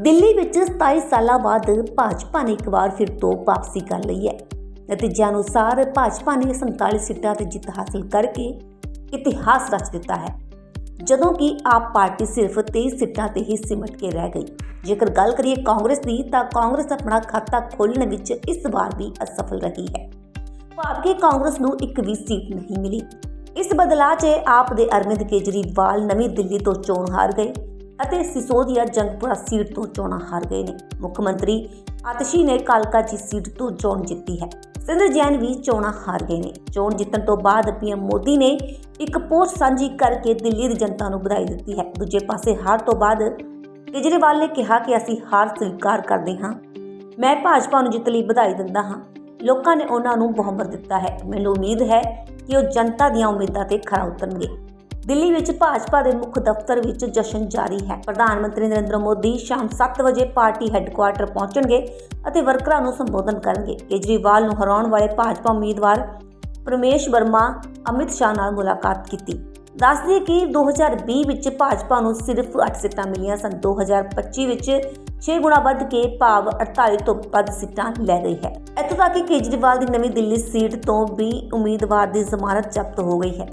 ਦਿੱਲੀ ਵਿੱਚ 27 ਸਾਲਾਂ ਬਾਅਦ ਭਾਜਪਾ ਨੇ ਇੱਕ ਵਾਰ ਫਿਰ ਤੋਂ ਵਾਪਸੀ ਕਰ ਲਈ ਹੈ। ਨਤੀਜਿਆਂ ਅਨੁਸਾਰ ਭਾਜਪਾ ਨੇ 47 ਸੀਟਾਂ ਤੇ ਜਿੱਤ ਹਾਸਲ ਕਰਕੇ ਇਤਿਹਾਸ ਰਚ ਦਿੱਤਾ ਹੈ। ਜਦੋਂ ਕਿ ਆਪ ਪਾਰਟੀ ਸਿਰਫ 23 ਸੀਟਾਂ ਤੇ ਹੀ ਸਿਮਟ ਕੇ ਰਹਿ ਗਈ। ਜੇਕਰ ਗੱਲ ਕਰੀਏ ਕਾਂਗਰਸ ਦੀ, ਤਾਂ ਕਾਂਗਰਸ ਆਪਣਾ ਖਾਤਾ ਖੋਲਣ ਵਿੱਚ ਇਸ ਵਾਰ ਵੀ ਅਸਫਲ ਰਹੀ ਹੈ। ਭਾਵ ਕਿ ਕਾਂਗਰਸ ਨੂੰ ਇੱਕ ਵੀ ਸੀਟ ਨਹੀਂ ਮਿਲੀ। ਇਸ ਬਦਲਾਅ 'ਚ ਆਪ ਦੇ ਅਰਵਿੰਦ ਕੇਜਰੀਵਾਲ ਨਵੀਂ ਦਿੱਲੀ ਤੋਂ ਚੋਣ ਹਾਰ ਗਏ। ਅਤੇ ਸਿਸੋਦੀਆ ਜੰਗਪੁਰਾ ਸੀਟ ਤੋਂ ਚੋਣਾਂ ਹਾਰ ਗਏ ਨੇ। ਮੁੱਖ ਮੰਤਰੀ ਆਤਸ਼ੀ ਨੇ ਕਾਲਕਾ ਜੀ ਸੀਟ ਤੋਂ ਚੋਣ ਜਿੱਤੀ ਹੈ। ਸਿੰਧਰ ਜੈਨ ਵੀ ਚੋਣਾਂ ਹਾਰ ਗਏ ਨੇ। ਚੋਣ ਜਿੱਤਣ ਤੋਂ ਬਾਅਦ ਪੀਐਮ ਮੋਦੀ ਨੇ ਇੱਕ ਪੋਸਟ ਸਾਂਝੀ ਕਰਕੇ ਦਿੱਲੀ ਦੀ ਜਨਤਾ ਨੂੰ ਵਧਾਈ ਦਿੱਤੀ ਹੈ। ਦੂਜੇ ਪਾਸੇ ਹਾਰ ਤੋਂ ਬਾਅਦ ਕੇਜਰੀਵਾਲ ਨੇ ਕਿਹਾ ਕਿ ਅਸੀਂ ਹਾਰ ਸਵੀਕਾਰ ਕਰਦੇ ਹਾਂ। ਮੈਂ ਭਾਜਪਾ ਨੂੰ ਜਿੱਤ ਲਈ ਵਧਾਈ ਦਿੰਦਾ ਹਾਂ। ਲੋਕਾਂ ਨੇ ਉਹਨਾਂ ਨੂੰ ਬਹੁਮਤ ਦਿੱਤਾ ਹੈ। ਮੈਨੂੰ ਉਮੀਦ ਹੈ ਕਿ ਉਹ ਜਨਤਾ ਦੀਆਂ ਉਮੀਦਾਂ ਤੇ ਖਰਾ ਉਤਰਨਗੇ। ਦਿੱਲੀ ਵਿੱਚ ਭਾਜਪਾ ਦੇ ਮੁੱਖ ਦਫ਼ਤਰ ਵਿੱਚ ਜਸ਼ਨ ਜਾਰੀ ਹੈ। ਪ੍ਰਧਾਨ ਮੰਤਰੀ ਨਰਿੰਦਰ ਮੋਦੀ ਸ਼ਾਮ 7 ਵਜੇ ਪਾਰਟੀ ਹੈੱਡਕੁਆਰਟਰ ਪਹੁੰਚਣਗੇ ਅਤੇ ਵਰਕਰਾਂ ਨੂੰ ਸੰਬੋਧਨ ਕਰਨਗੇ। ਕੇਜਰੀਵਾਲ ਨੂੰ ਹਰਾਉਣ ਵਾਲੇ ਭਾਜਪਾ ਉਮੀਦਵਾਰ ਪ੍ਰਮੇਸ਼ ਵਰਮਾ ਅਮਿਤ ਸ਼ਾਹ ਨਾਲ ਮੁਲਾਕਾਤ ਕੀਤੀ। ਦੱਸ ਦਈਏ ਕਿ 2020 ਵਿੱਚ ਭਾਜਪਾ ਨੂੰ ਸਿਰਫ 8 ਸੀਟਾਂ ਮਿਲੀਆਂ ਸਨ। 2025 ਵਿੱਚ 6 ਗੁਣਾ ਵੱਧ ਕੇ ਭਾਵ 48 ਤੋਂ ਵੱਧ ਸੀਟਾਂ ਲੈ ਗਈ ਹੈ। ਇੱਥੋਂ ਤੱਕ ਕਿ ਕੇਜਰੀਵਾਲ ਦੀ ਨਵੀਂ ਦਿੱਲੀ ਸੀਟ ਤੋਂ ਵੀ ਉਮੀਦਵਾਰ ਦੀ ਜ਼ਮਾਨਤ ਜ਼ਬਤ ਹੋ ਗਈ ਹੈ।